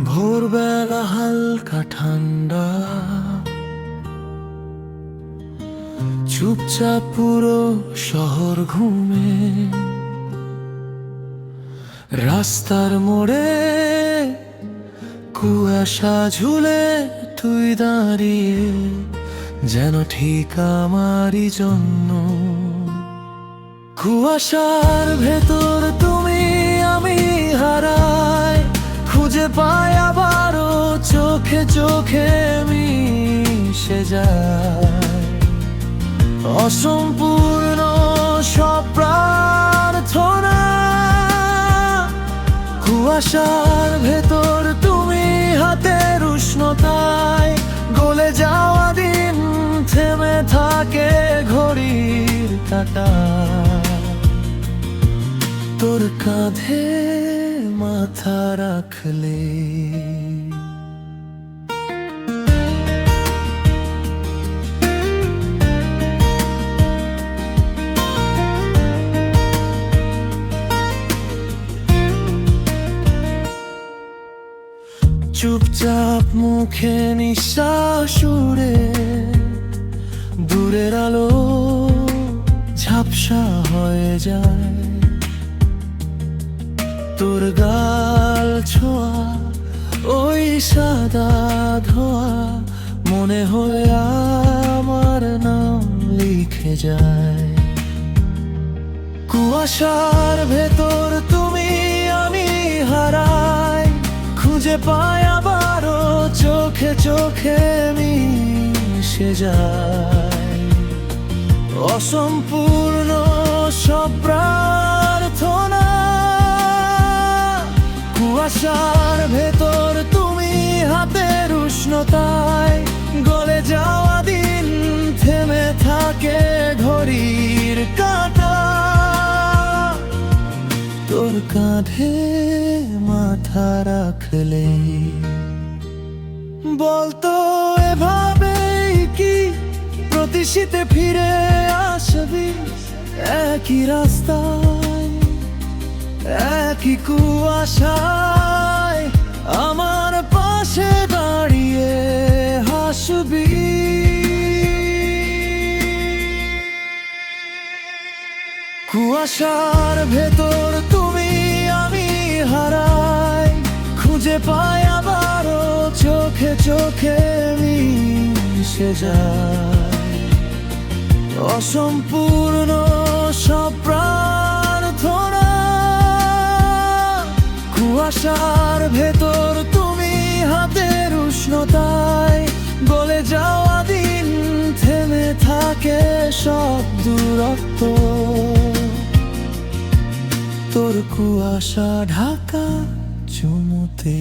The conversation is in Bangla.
ভোরবেলা হালকা ঠান্ডা। চুপচাপ পুরো শহর ঘুমে। রাস্তার মোড়ে কুয়াশা ঝুলে তুই দাঁড়িয়ে, যেন ঠিক আমারই জন্য। কুয়াশার ভেতর তুমি খুঁজে পাই আবারও চোখে চোখে মিশে যায়। অসম্পূর্ণ সব প্রার্থনা, কুয়াশার ভেতর তুমি হাতের উষ্ণতায় গলে যাওয়া দিন থেমে থাকে ঘড়ির কাটা। তোর কাঁধে মাথা রাখলে চুপচাপ মুখে নিঃশ্বাস উড়ে দূরের আলো ঝাপসা হয়ে যায়। তোর গাল ছোঁয়া, ওই সাদা ধোয়া, মনে হয় আমার নাম লিখে যায়। কুয়াশার ভেতর তুমি আমি হারাই, খুঁজে পাই আবারও চোখে চোখে মিশে যায়। অসম্পূর্ণ সব প্রার্থনা তোর কাঁধে মাথা রাখলে বলতো এভাবেই কি প্রতি শীতে ফিরে আসবি একই রাস্তায় একই কুয়াশায় আমার পাশে দাঁড়িয়ে হাসবি কুয়াশার ভেতর পাই আবারও চোখে চোখে মিশে যায়। অসম্পূর্ণ সব কুয়াশার ভেতর তুমি হাতের উষ্ণতায় গলে যাওয়া দিন থেমে থাকে সব দূরত্ব। তোর কুয়াশা ঢাকা চুমুতে।